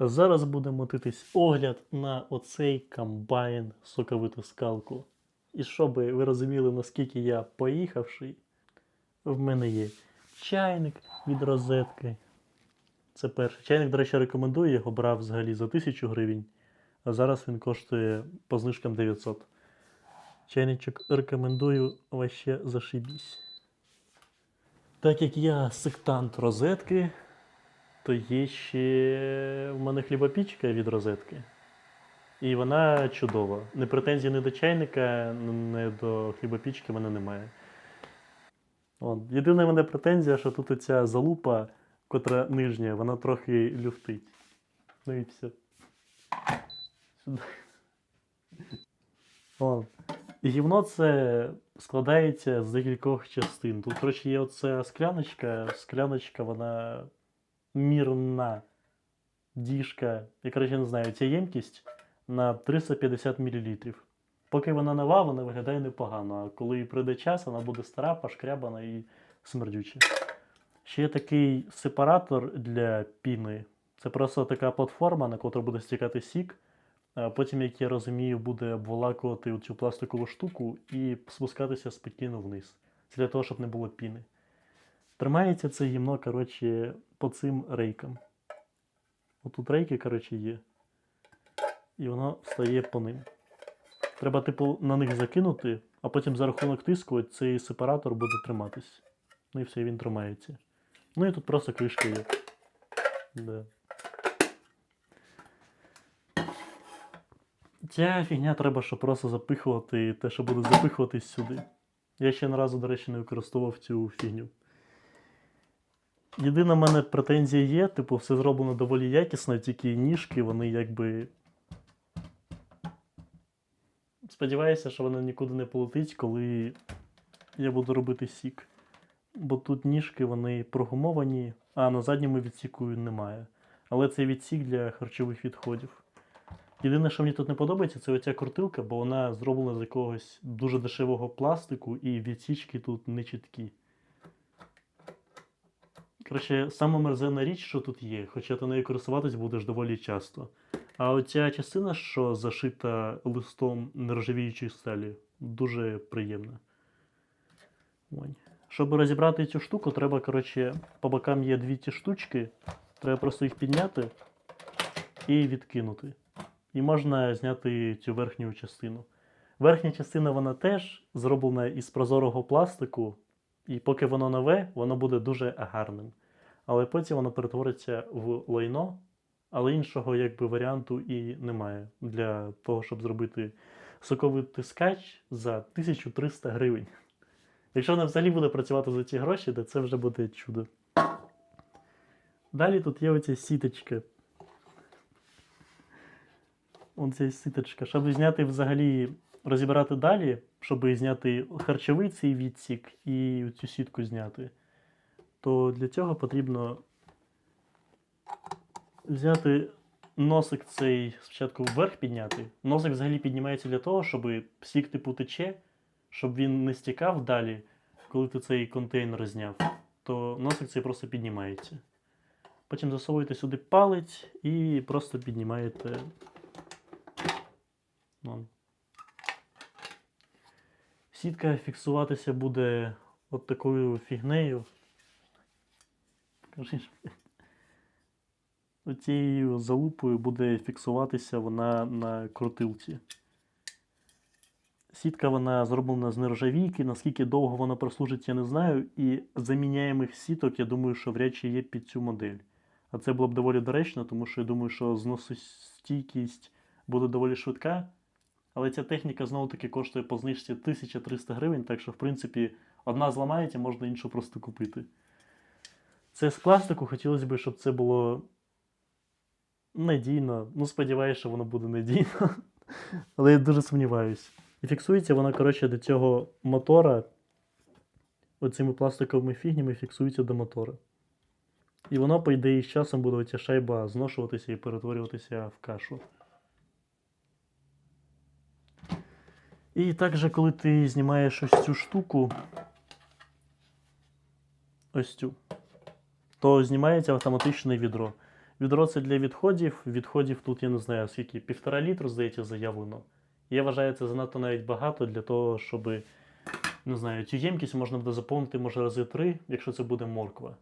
Зараз буде мотитись огляд на оцей комбайн соковиту скалку. І щоб ви розуміли, наскільки я поїхавший, в мене є чайник від розетки. Це перший. Чайник, до речі, рекомендую, його брав взагалі за 1000 гривень, а зараз він коштує по знижкам 900. Чайничок рекомендую вообще зашибісь. Так як я сектант розетки, то є ще в мене хлібопічка від розетки. І вона чудова. Не претензій не до чайника, не до хлібопічки в мене немає. От. Єдина мене претензія, що тут оця залупа, котра нижня, вона трохи люфтить. Ну і все. Сюди. Гівно це складається з декількох частин. Тут, коротше, є оця скляночка. Скляночка, вона мірна діжка. Я, коротше, не знаю, ця ємкість на 350 мл. Поки вона нова, вона виглядає непогано, а коли прийде час, вона буде стара, пошкрябана і смердюча. Ще є такий сепаратор для піни. Це просто така платформа, на котру буде стікати сік. Потім, як я розумію, буде обволакувати цю пластикову штуку і спускатися спокійно вниз. Це для того, щоб не було піни. Тримається це гімно, коротше, по цим рейкам. Отут рейки, коротше, є. І воно встає по ним. Треба, типу, на них закинути, а потім за рахунок тиску цей сепаратор буде триматись. Ну і все, він тримається. Ну і тут просто кришка є. Да. Ця фігня треба, щоб просто запихувати те, що буде запихуватись сюди. Я ще разу, до речі, не використовував цю фігню. Єдина в мене претензія є, типу, все зроблено доволі якісно, тільки ніжки, вони якби. Сподіваюся, що вона нікуди не полетить, коли я буду робити сік. Бо тут ніжки вони прогумовані, а на задньому відсіку немає. Але це відсік для харчових відходів. Єдине, що мені тут не подобається, це оця крутилка, бо вона зроблена з якогось дуже дешевого пластику, і відсічки тут не чіткі. Коротше, саме мерзенна річ, що тут є, хоча ти нею користуватись будеш доволі часто. А оця частина, що зашита листом нержавіючої сталі, дуже приємна. Ой. Щоб розібрати цю штуку, треба, коротше, по бокам є дві ті штучки. Треба просто їх підняти і відкинути. І можна зняти цю верхню частину. Верхня частина вона теж зроблена із прозорого пластику, і поки воно нове, воно буде дуже гарним. Але потім воно перетвориться в лайно, але іншого якби варіанту і немає для того, щоб зробити соковий тискач за 1300 гривень. Якщо вона взагалі буде працювати за ці гроші, то це вже буде чудо. Далі тут є оця сіточка. Оця сіточка. Щоб зняти взагалі, розібрати далі, щоб зняти харчовий цей відсік і цю сітку зняти, то для цього потрібно взяти носик цей спочатку вверх підняти. Носик взагалі піднімається для того, щоб сік типу тече, щоб він не стікав далі, коли ти цей контейнер зняв, то носик цей просто піднімається. Потім засовуєте сюди палець і просто піднімаєте. Вон. Сітка фіксуватися буде от такою фігнею. Оцією залупою буде фіксуватися вона на крутилці. Сітка вона зроблена з нержавійки. Наскільки довго вона прослужить, я не знаю. І заміняємих сіток, я думаю, що вряд чи є під цю модель. А це було б доволі доречно, тому що я думаю, що зносостійкість буде доволі швидка. Але ця техніка знову таки коштує по знижці 1300 гривень, так що, в принципі, одна зламається, можна іншу просто купити. Це з пластику, хотілося б, щоб це було надійно. Ну, сподіваюся, що воно буде надійно. Але я дуже сумніваюсь. І фіксується вона, коротше, до цього мотора. Оцими пластиковими фігнями фіксується до мотора. І воно, по ідеї, з часом буде оця шайба зношуватися і перетворюватися в кашу. І також, коли ти знімаєш ось цю штуку, ось цю, то знімається автоматичне відро. Відро це для відходів. Відходів тут я не знаю скільки, півтора літру, здається, заявлено. Я вважаю, це занадто навіть багато для того, щоб, не знаю, цю ємкість можна буде заповнити, може, рази три, якщо це буде морква.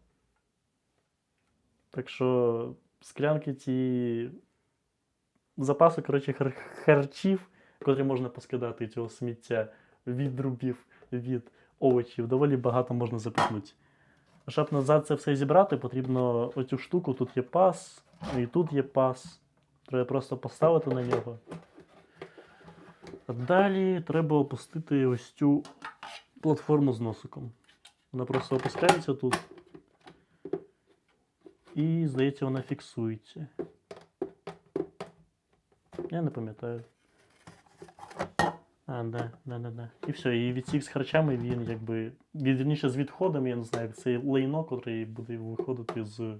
Так що склянки ті запаси, коротше, хар- харчів, котрі можна поскидати цього сміття, відрубів, від овочів, доволі багато можна запихнути. А Щоб назад це все зібрати, потрібно оцю штуку, тут є пас, і тут є пас. Треба просто поставити на нього. А далі треба опустити ось цю платформу з носиком. Вона просто опускається тут. І, здається, вона фіксується. Я не пам'ятаю. А, да, да, да, да. І все, і відсік з харчами він якби. Вірніше з відходами, я не знаю, як цей лайно, який буде виходити з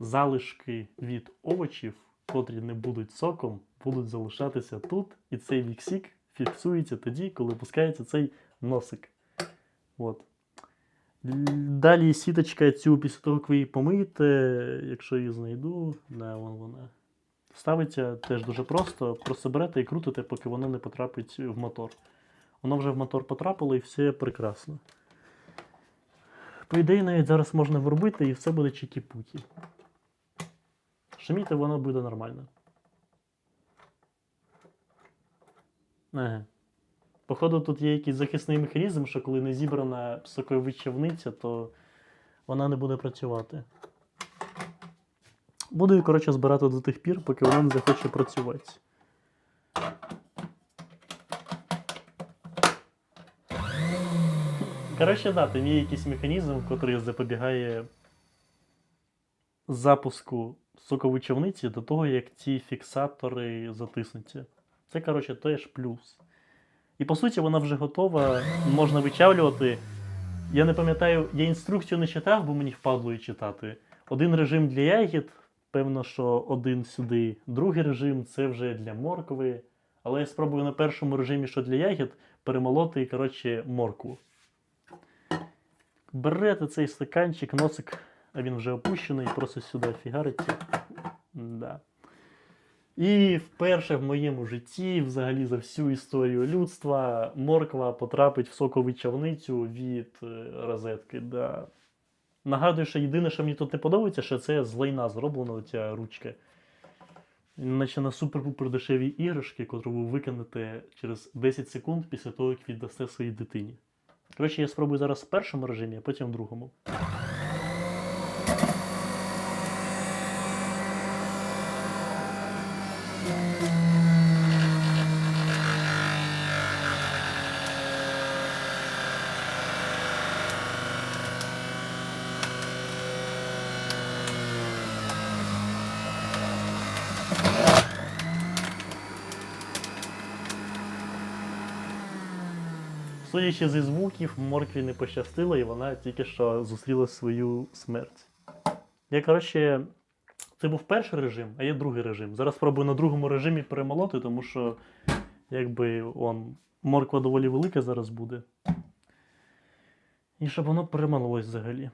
залишки від овочів, котрі не будуть соком, будуть залишатися тут. І цей віксік фіксується тоді, коли пускається цей носик. От. Далі сіточка цю після того, як ви її помиєте, якщо її знайду, да, вон вона. Ставиться теж дуже просто, просто берете і крутите, поки воно не потрапить в мотор. Воно вже в мотор потрапило і все прекрасно. По ідеї, навіть зараз можна вробити і все буде чікі-пукі. Шуміти воно буде нормально. Ага. Походу, тут є якийсь захисний механізм, що коли не зібрана соковичавниця, то вона не буде працювати. Буду її, коротше, збирати до тих пір, поки вона не захоче працювати. Коротше, да, там є якийсь механізм, який запобігає запуску соковичавниці до того, як ці фіксатори затиснуться. Це, коротше, теж плюс. І по суті, вона вже готова, можна вичавлювати. Я не пам'ятаю, я інструкцію не читав, бо мені впадло її читати. Один режим для ягід, певно, що один сюди. Другий режим це вже для моркви. Але я спробую на першому режимі, що для ягід, перемолоти, коротше, моркву. Берете цей стаканчик, носик, а він вже опущений, просто сюди фігариться. Да. І вперше в моєму житті, взагалі за всю історію людства, морква потрапить в соковичавницю від е, розетки. Да. Нагадую, що єдине, що мені тут не подобається, що це з лайна зроблена ця ручка. Наче на супер-пупер дешеві іграшки, котру ви викинете через 10 секунд після того, як віддасте своїй дитині. Коротше, я спробую зараз в першому режимі, а потім в другому. Судячи зі звуків, моркві не пощастило, і вона тільки що зустріла свою смерть. Я, коротше, це був перший режим, а є другий режим. Зараз спробую на другому режимі перемолоти, тому що, якби он, морква доволі велика зараз буде. І щоб воно перемололось взагалі.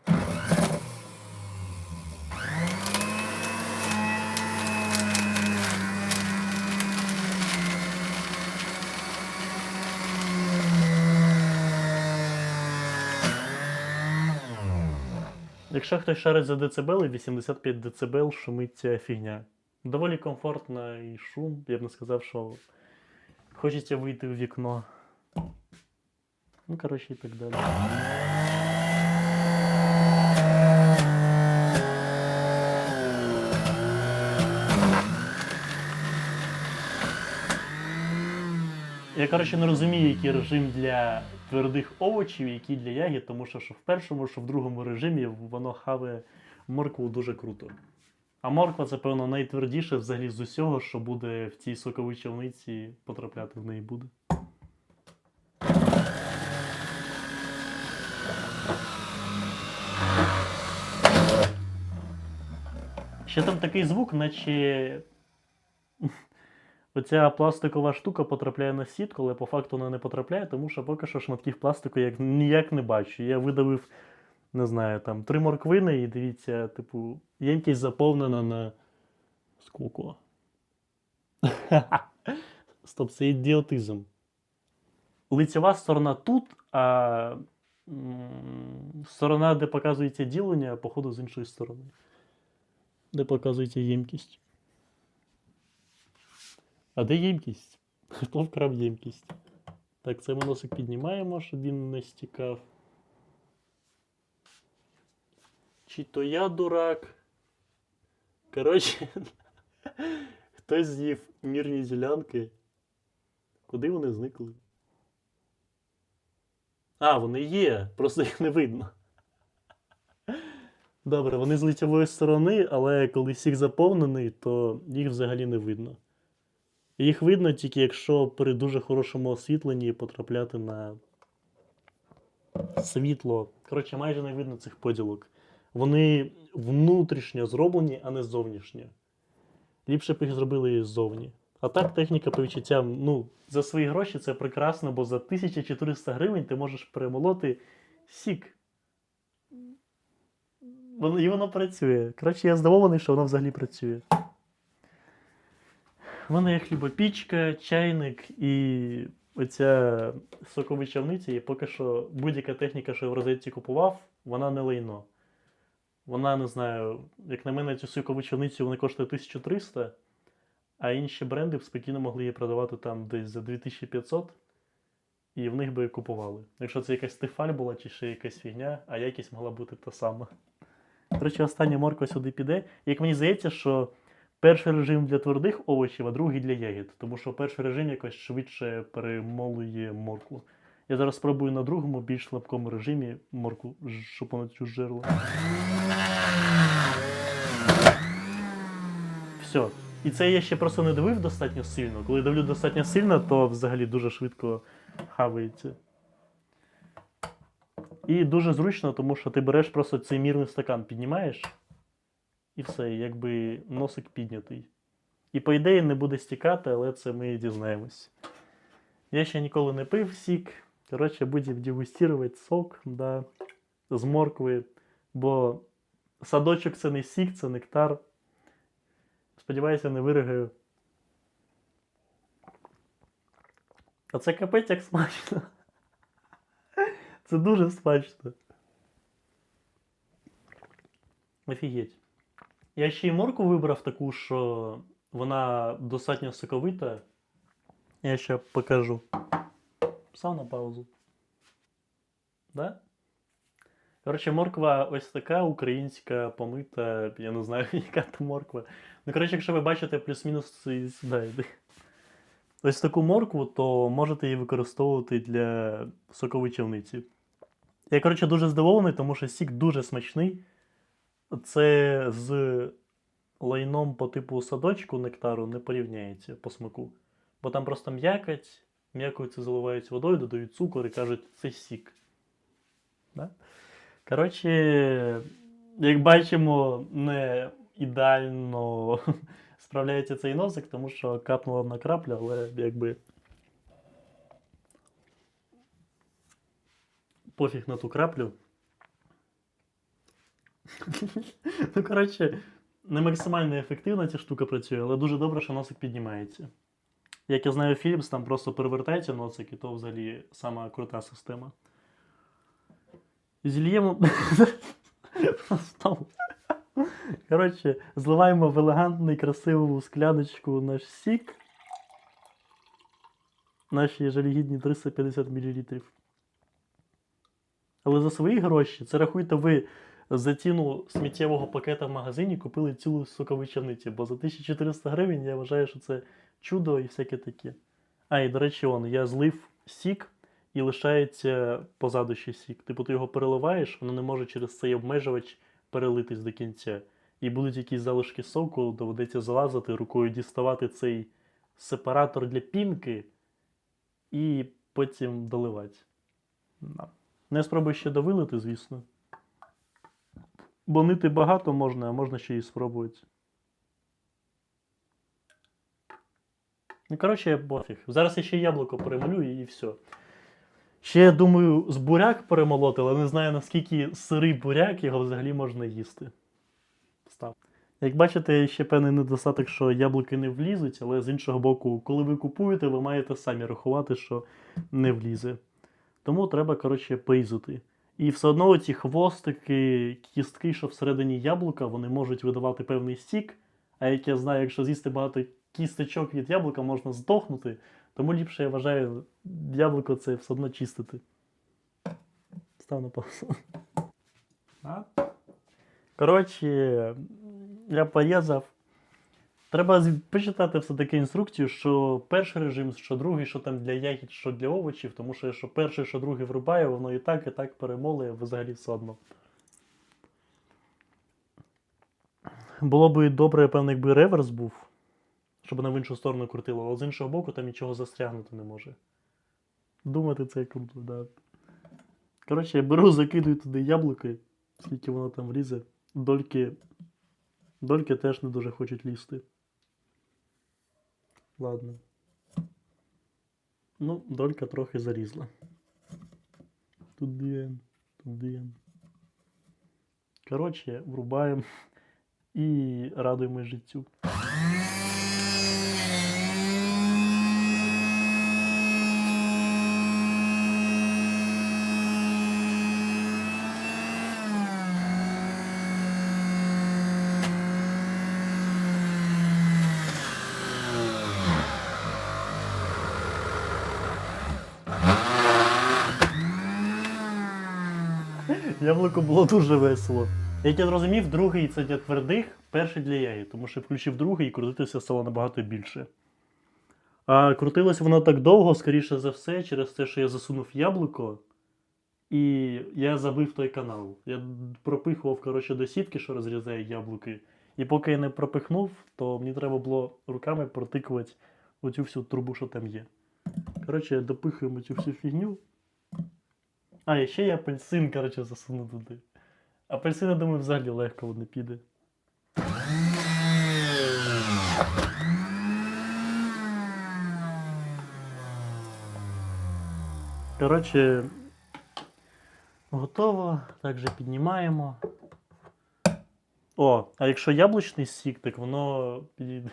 Якщо хтось шарить за децибели, 85 децибел шумить ця фігня. Доволі комфортно і шум. Я б не сказав, що хочеться вийти в вікно. Ну, коротше, і так далі. Я, коротше, не розумію, який режим для твердих овочів, який для ягід, тому що, що в першому, що в другому режимі воно хаває моркву дуже круто. А морква це, певно, найтвердіше взагалі з усього, що буде в цій соковичавниці потрапляти в неї буде. Ще там такий звук, наче Оця пластикова штука потрапляє на сітку, але по факту вона не потрапляє, тому що поки що шматків пластику я ніяк не бачу. Я видавив не знаю, там три морквини, і дивіться, типу, ємкість заповнена на. Скільки? Стоп, це ідіотизм. Лицева сторона тут, а сторона, де показується ділення, походу з іншої сторони. Де показується ємкість. А де ємкість? Хто вкрав ємкість? Так, це ми носик піднімаємо, щоб він не стікав. Чи то я дурак? Коротше, хтось з'їв мірні ділянки. Куди вони зникли? А, вони є, просто їх не видно. Добре, вони з лицевої сторони, але коли сік заповнений, то їх взагалі не видно. Їх видно тільки якщо при дуже хорошому освітленні потрапляти на світло. Коротше, майже не видно цих поділок. Вони внутрішньо зроблені, а не зовнішньо. Ліпше б їх зробили ззовні. А так, техніка по відчуттям, ну, за свої гроші це прекрасно, бо за 1400 гривень ти можеш перемолоти сік. І воно працює. Коротше, я здивований, що воно взагалі працює. У мене є хлібопічка, чайник і оця соковичавниця, і поки що будь-яка техніка, що я в розетці купував, вона не лайно. Вона, не знаю, як на мене, цю соковичавницю вони коштує 1300, а інші бренди б спокійно могли її продавати там десь за 2500, і в них би купували. Якщо це якась тефаль була чи ще якась фігня, а якість могла бути та сама. Коротше, остання морква сюди піде. Як мені здається, що перший режим для твердих овочів, а другий для ягід. Тому що перший режим якось швидше перемолує моркву. Я зараз спробую на другому, більш слабкому режимі моркву, ж- щоб вона цю жерла. Все. І це я ще просто не давив достатньо сильно. Коли давлю достатньо сильно, то взагалі дуже швидко хавається. І дуже зручно, тому що ти береш просто цей мірний стакан, піднімаєш, і все, якби носик піднятий. І по ідеї не буде стікати, але це ми дізнаємось. Я ще ніколи не пив сік. Коротше, будемо дегустувати сок да, з моркви, бо садочок це не сік, це нектар. Сподіваюся, не виригаю. А це капець як смачно. Це дуже смачно. Офігеть. Я ще й морку вибрав таку, що вона достатньо соковита. Я ще покажу. Сам на паузу. Да? Коротше, морква ось така українська, помита, я не знаю, яка там морква. Ну, коротше, якщо ви бачите плюс-мінус йди. Ось таку моркву, то можете її використовувати для соковичавниці. Я, коротше, дуже здивований, тому що сік дуже смачний. Це з лайном по типу садочку нектару не порівняється по смаку. Бо там просто м'якоть, м'якою це заливають водою, додають цукор і кажуть, це сік. Да? Коротше, як бачимо, не ідеально справляється цей носик, тому що капнула одна крапля, але якби. Пофіг на ту краплю. Ну, коротше, не максимально ефективно ця штука працює, але дуже добре, що носик піднімається. Як я знаю, Philips там просто перевертається носик, і то взагалі сама крута система. Зільємо. Коротше, зливаємо в елегантну красиву скляночку наш сік. Наші жалігідні 350 мл. Але за свої гроші, це рахуйте ви за ціну сміттєвого пакета в магазині купили цілу соковичавницю, бо за 1400 гривень я вважаю, що це чудо і всяке таке. А, і до речі, он, я злив сік і лишається позаду ще сік. Типу ти його переливаєш, воно не може через цей обмежувач перелитись до кінця. І будуть якісь залишки соку, доведеться залазити, рукою діставати цей сепаратор для пінки і потім доливати. Я спробую ще довилити, звісно. Бо нити багато можна, а можна ще і спробувати. Ну, коротше, пофіг. Зараз я ще яблуко перемалю і все. Ще я думаю, з буряк перемолоти, але не знаю наскільки сирий буряк його взагалі можна їсти. Став. Як бачите, ще певний недостаток, що яблуки не влізуть, але з іншого боку, коли ви купуєте, ви маєте самі рахувати, що не влізе. Тому треба, коротше, порізати. І все одно ці хвостики, кістки, що всередині яблука, вони можуть видавати певний стік. А як я знаю, якщо з'їсти багато кісточок від яблука, можна здохнути. Тому ліпше, я вважаю, яблуко це все одно чистити. Став на паузу. Коротше, я порізав. Треба почитати все-таки інструкцію, що перший режим, що другий, що там для ягід, що для овочів, тому що що перший, що другий врубає, воно і так, і так перемолує, взагалі все одно. Було б добре, певно, якби реверс був, щоб вона в іншу сторону крутило, але з іншого боку там нічого застрягнути не може. Думати це круто, да. Коротше, я беру, закидую туди яблуки, скільки воно там влізе. Дольки. Дольки теж не дуже хочуть лізти. Ладно. Ну, долька трохи зарізла. Туди, туди. Коротше, врубаємо і радуємось життю. Яблуко було дуже весело. Як я зрозумів, другий це для твердих, перший для ягід, тому що включив другий і крутитися стало набагато більше. А крутилося воно так довго, скоріше за все, через те, що я засунув яблуко, і я забив той канал. Я пропихував коротше, до сітки, що розрізає яблуки. І поки я не пропихнув, то мені треба було руками протикувати оцю всю трубу, що там є. Коротше, допихуємо цю всю фігню. А, і ще я апельсин, коротше, засуну туди. Апельсин, я думаю, взагалі легко не піде. Коротше, готово. Також піднімаємо. О, а якщо яблучний сік, так воно підійде.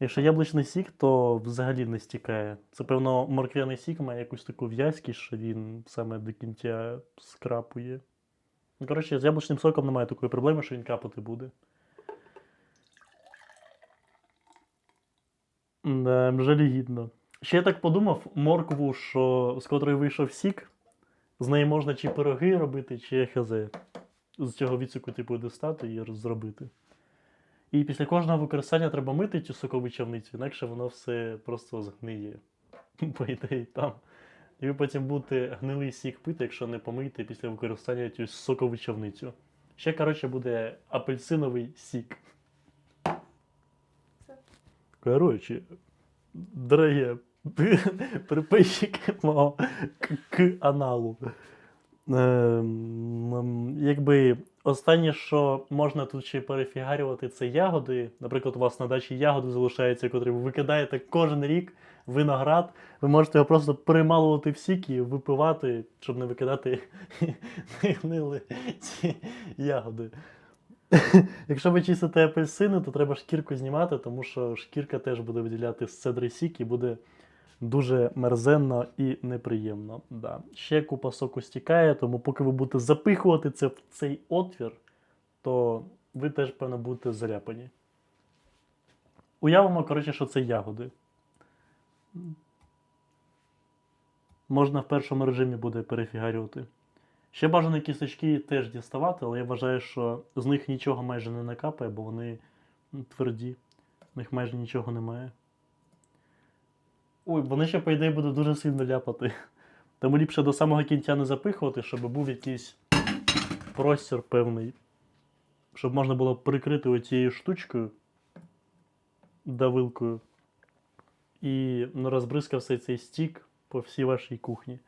Якщо яблучний сік, то взагалі не стікає. Це, певно, морквяний сік має якусь таку в'язкість, що він саме до кінця скрапує. Ну, коротше, з яблучним соком немає такої проблеми, що він капати буде. Да, жалігідно. Ще я так подумав, моркву, що з котрої вийшов сік, з неї можна чи пироги робити, чи хз. З цього відсіку типу достати і зробити. І після кожного використання треба мити цю сокову чавницю, інакше воно все просто згниє. По ідеї там. І ви потім будете гнилий сік пити, якщо не помиєте після використання цю сокову чавницю. Ще, коротше, буде апельсиновий сік. Коротше, дорогі приписчики мого к- аналу. Ем, якби останнє, що можна тут ще перефігарювати, це ягоди. Наприклад, у вас на дачі ягоди залишаються, котрі ви викидаєте кожен рік виноград. Ви можете його просто перемалувати в сік і випивати, щоб не викидати не гнили ці ягоди. Якщо ви чистите апельсини, то треба шкірку знімати, тому що шкірка теж буде виділяти з цедри сік і буде дуже мерзенно і неприємно. Да. Ще купа соку стікає, тому поки ви будете запихувати це в цей отвір, то ви теж, певно, будете заляпані. Уявимо, коротше, що це ягоди. Можна в першому режимі буде перефігарювати. Ще бажано кісточки теж діставати, але я вважаю, що з них нічого майже не накапає, бо вони тверді. В них майже нічого немає. Ой, вони ще, по ідеї, будуть дуже сильно ляпати. Тому ліпше до самого кінця не запихувати, щоб був якийсь простір певний. Щоб можна було прикрити оцією штучкою, давилкою. І не розбризкався цей стік по всій вашій кухні.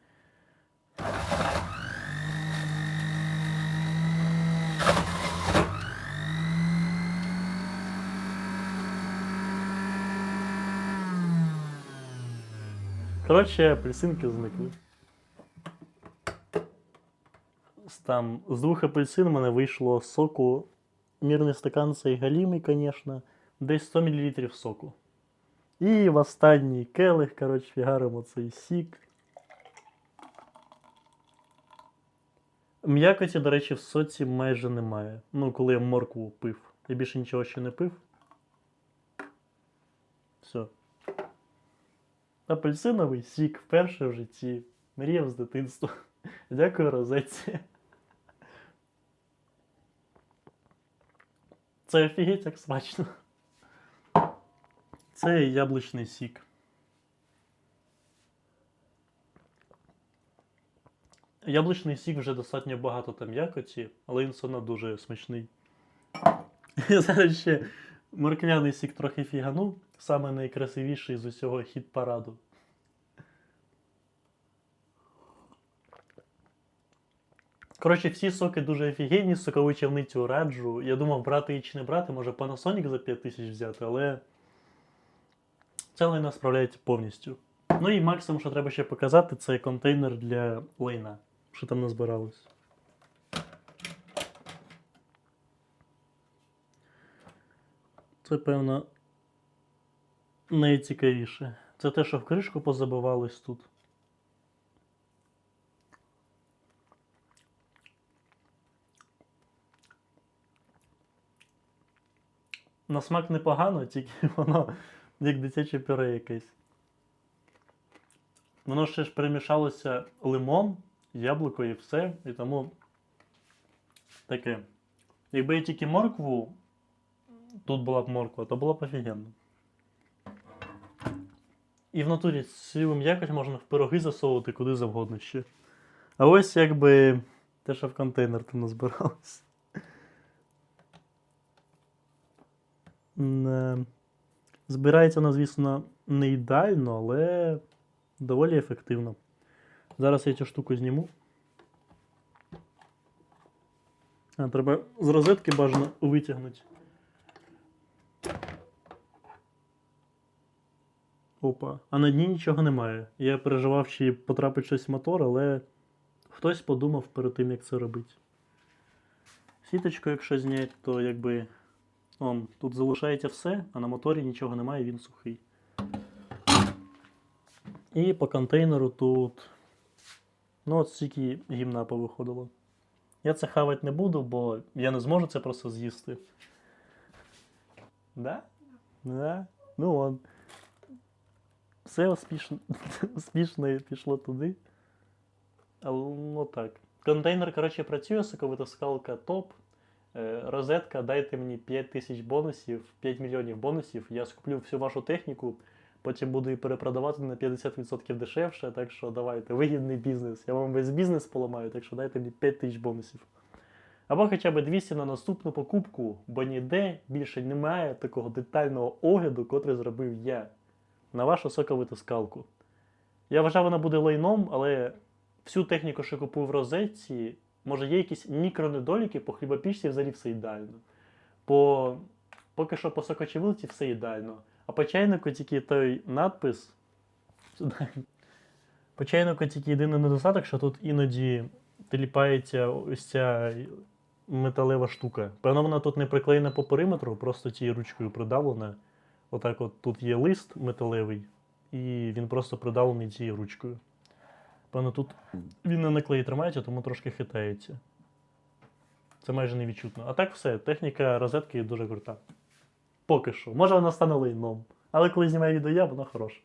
Коротше, апельсинки зникли. Там З двох апельсин у мене вийшло соку. Мірний стакан цей галімий, звісно, десь 100 мл соку. І в останній келих, коротше, фігаримо цей сік. М'якоті, до речі, в соці майже немає. Ну, коли я моркву пив. Я більше нічого ще не пив. Апельсиновий сік вперше в житті. Мріяв з дитинства. Дякую, розетці. Це офігеть як смачно. Це яблучний сік. Яблучний сік вже достатньо багато там якоті, але він все одно дуже смачний. Зараз ще морквяний сік трохи фіганув. Саме найкрасивіший з усього хіт параду. Коротше, всі соки дуже офігенні, сокову чавницю раджу. Я думав, брати і чи не брати, може Panasonic за 5 тисяч взяти, але це лайна справляється повністю. Ну і максимум, що треба ще показати, це контейнер для лайна, що там назбиралось. Це, певно, найцікавіше. Це те, що в кришку позабивалось тут. На смак непогано, тільки воно як дитяче пюре якесь. Воно ще ж перемішалося лимон, яблуко і все, і тому таке. Якби я тільки моркву, тут була б морква, то було б офігенно. І в натурі цю м'якоть можна в пироги засовувати куди завгодно ще. А ось якби те, що в контейнер там назбиралось. Не. Збирається вона, звісно, не ідеально, але доволі ефективно. Зараз я цю штуку зніму. А, треба з розетки бажано витягнути. Опа. А на дні нічого немає. Я переживав, чи потрапить щось в мотор, але хтось подумав перед тим, як це робити. Сіточку, якщо зняти, то якби. Он, тут залишається все, а на моторі нічого немає, він сухий. І по контейнеру тут. Ну, от стільки гімна повиходило. Я це хавати не буду, бо я не зможу це просто з'їсти. Да? Да? Ну он. Все успішно, пішло туди. Але ну так. Контейнер, коротше, працює, соковита скалка топ. Е, Розетка, дайте мені 5 тисяч бонусів, 5 мільйонів бонусів. Я скуплю всю вашу техніку, потім буду її перепродавати на 50% дешевше. Так що давайте, вигідний бізнес. Я вам весь бізнес поламаю, так що дайте мені 5 тисяч бонусів. Або хоча б 200 на наступну покупку, бо ніде більше немає такого детального огляду, котрий зробив я на вашу соковиту скалку. Я вважав, вона буде лайном, але всю техніку, що купив в розетці, може є якісь мікронедоліки по хлібопічці взагалі все ідеально. По... Поки що по сокочевилці все ідеально. А по чайнику тільки той надпис. Сюди. По чайнику тільки єдиний недостаток, що тут іноді теліпається ось ця металева штука. Певно, вона тут не приклеєна по периметру, просто тією ручкою придавлена. Отак от тут є лист металевий, і він просто придавлений цією ручкою. Певно, тут він не на клеї тримається, тому трошки хитається. Це майже невідчутно. А так все, техніка розетки дуже крута. Поки що. Може вона стане лайном. Але коли знімаю відео я, вона хороша.